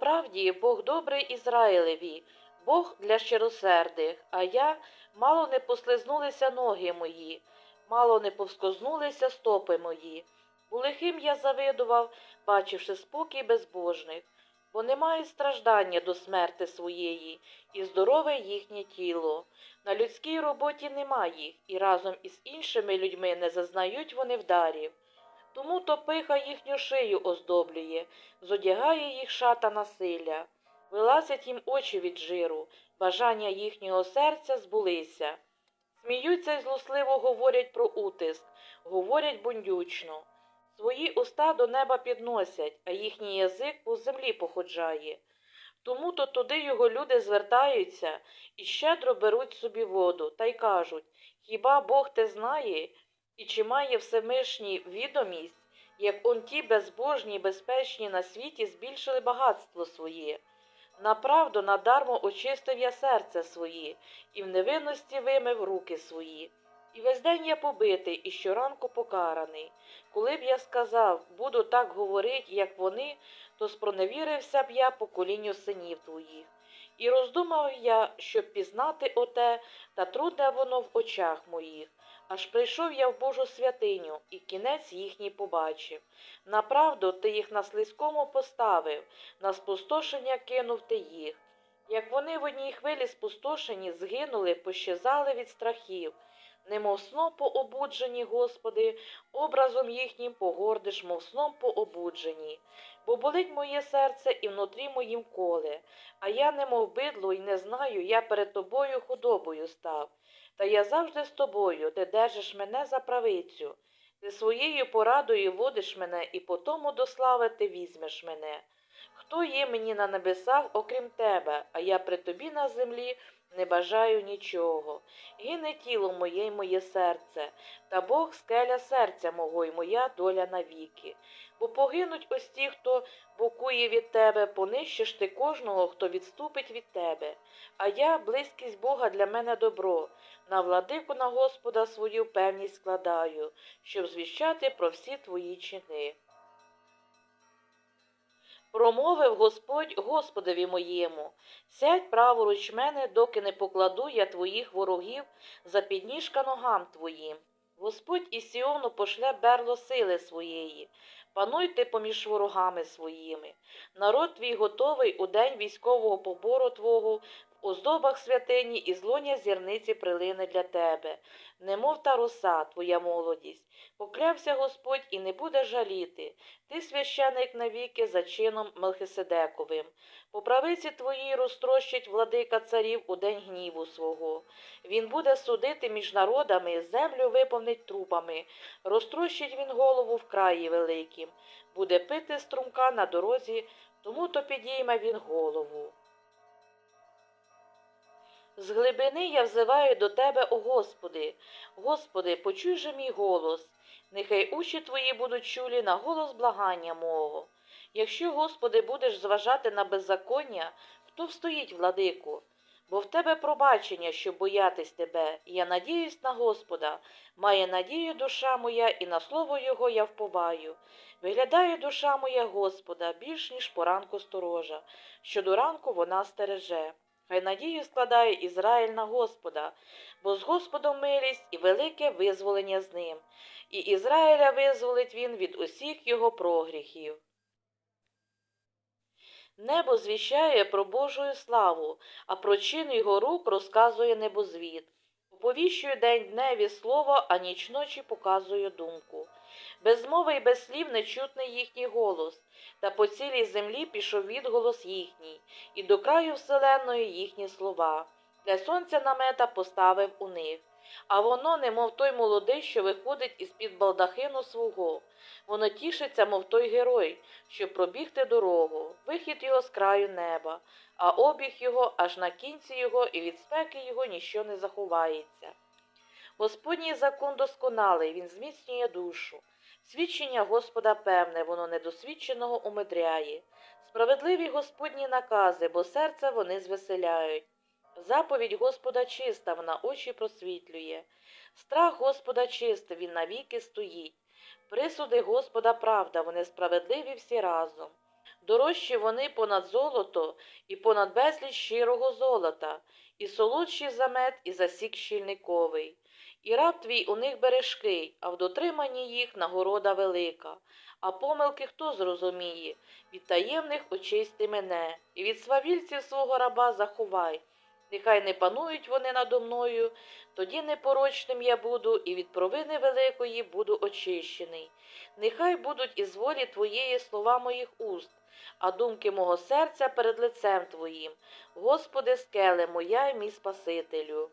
правді Бог добрий Ізраїлеві, Бог для щиросердих, а я мало не послизнулися ноги мої, мало не повскознулися стопи мої. У лихим я завидував, бачивши спокій безбожних, бо немає страждання до смерти своєї, і здорове їхнє тіло. На людській роботі нема їх, і разом із іншими людьми не зазнають вони вдарів. Тому то пиха їхню шию оздоблює, зодягає їх шата насилля. Вилазять їм очі від жиру, бажання їхнього серця збулися. Сміються й злосливо говорять про утиск, говорять бундючно. Свої уста до неба підносять, а їхній язик по землі походжає. Тому то туди його люди звертаються і щедро беруть собі воду та й кажуть Хіба Бог те знає, і чи має Всемишній відомість, як он ті безбожні й безпечні на світі збільшили багатство своє? Направду надармо очистив я серце своє, і в невинності вимив руки свої. І весь день я побитий, і щоранку покараний. Коли б я сказав, буду так говорити, як вони, то спроневірився б я поколінню синів твоїх. І роздумав я, щоб пізнати оте, та трудне воно в очах моїх. Аж прийшов я в Божу святиню, і кінець їхній побачив. Направду ти їх на слизькому поставив, на спустошення кинув ти їх. Як вони в одній хвилі спустошені, згинули, пощезали від страхів, немов сном пообуджені, Господи, образом їхнім погордиш, мов сном пообуджені. Бо болить моє серце і внутрі моїм коле, а я, немов бидло, й не знаю, я перед тобою худобою став. Та я завжди з тобою, ти держиш мене за правицю. Ти своєю порадою водиш мене, і потому до слави ти візьмеш мене. Хто є мені на небесах, окрім тебе, а я при тобі на землі не бажаю нічого. Гине тіло моє й моє серце, та Бог скеля серця мого й моя доля навіки. Бо погинуть ось ті, хто бокує від тебе, понищиш ти кожного, хто відступить від тебе. А я, близькість Бога для мене добро, на владику на Господа свою певність складаю, щоб звіщати про всі твої чини. Промовив Господь Господові моєму, сядь праворуч мене, доки не покладу я твоїх ворогів за підніжка ногам твоїм. Господь із Сіону пошле берло сили своєї, пануй ти поміж ворогами своїми. Народ твій готовий у день військового побору твого в оздобах святині і злоня зірниці прилине для тебе, немов та роса, твоя молодість. Поклявся Господь і не буде жаліти. Ти священик навіки за чином Мелхиседековим. По правиці твоїй розтрощить владика царів у день гніву свого. Він буде судити між народами, землю виповнить трупами, розтрощить він голову в краї великім, буде пити струмка на дорозі, тому то підійме він голову. З глибини я взиваю до тебе, о Господи. Господи, почуй же мій голос. Нехай уші твої будуть чулі на голос благання мого. Якщо, Господи, будеш зважати на беззаконня, хто встоїть, владику? Бо в тебе пробачення, щоб боятись тебе, я надіюсь на Господа, має надію душа моя, і на слово Його я вповаю. Виглядає душа моя Господа більш, ніж поранку сторожа, що до ранку вона стереже. Хай надію складає Ізраїль на Господа, бо з Господом милість і велике визволення з ним, і Ізраїля визволить він від усіх його прогріхів. Небо звіщає про Божою славу, а про чин його рук розказує небозвід. Оповіщує день дневі слово, а ніч ночі показує думку. Без мови й без слів не чутний їхній голос, та по цілій землі пішов відголос їхній, і до краю вселеної їхні слова. Для сонця намета поставив у них. А воно, немов той молодий, що виходить із під балдахину свого. Воно тішиться, мов той герой, щоб пробігти дорогу, вихід його з краю неба, а обіг його аж на кінці його, і від спеки його ніщо не заховається. Господній закон досконалий, він зміцнює душу. Свідчення Господа певне, воно недосвідченого умидряє. Справедливі Господні накази, бо серце вони звеселяють. Заповідь Господа чиста, вона очі просвітлює. Страх Господа чистий, він навіки стоїть. Присуди Господа правда, вони справедливі всі разом. Дорожчі вони понад золото і понад безліч щирого золота, і солодші за мед, і за сік щільниковий. І раб твій у них бережкий, а в дотриманні їх нагорода велика. А помилки хто зрозуміє? Від таємних очисти мене, і від свавільців свого раба заховай. Нехай не панують вони надо мною, тоді непорочним я буду, і від провини великої буду очищений. Нехай будуть із волі Твоєї слова моїх уст, а думки мого серця перед лицем Твоїм. Господи, скеле моя й мій Спасителю.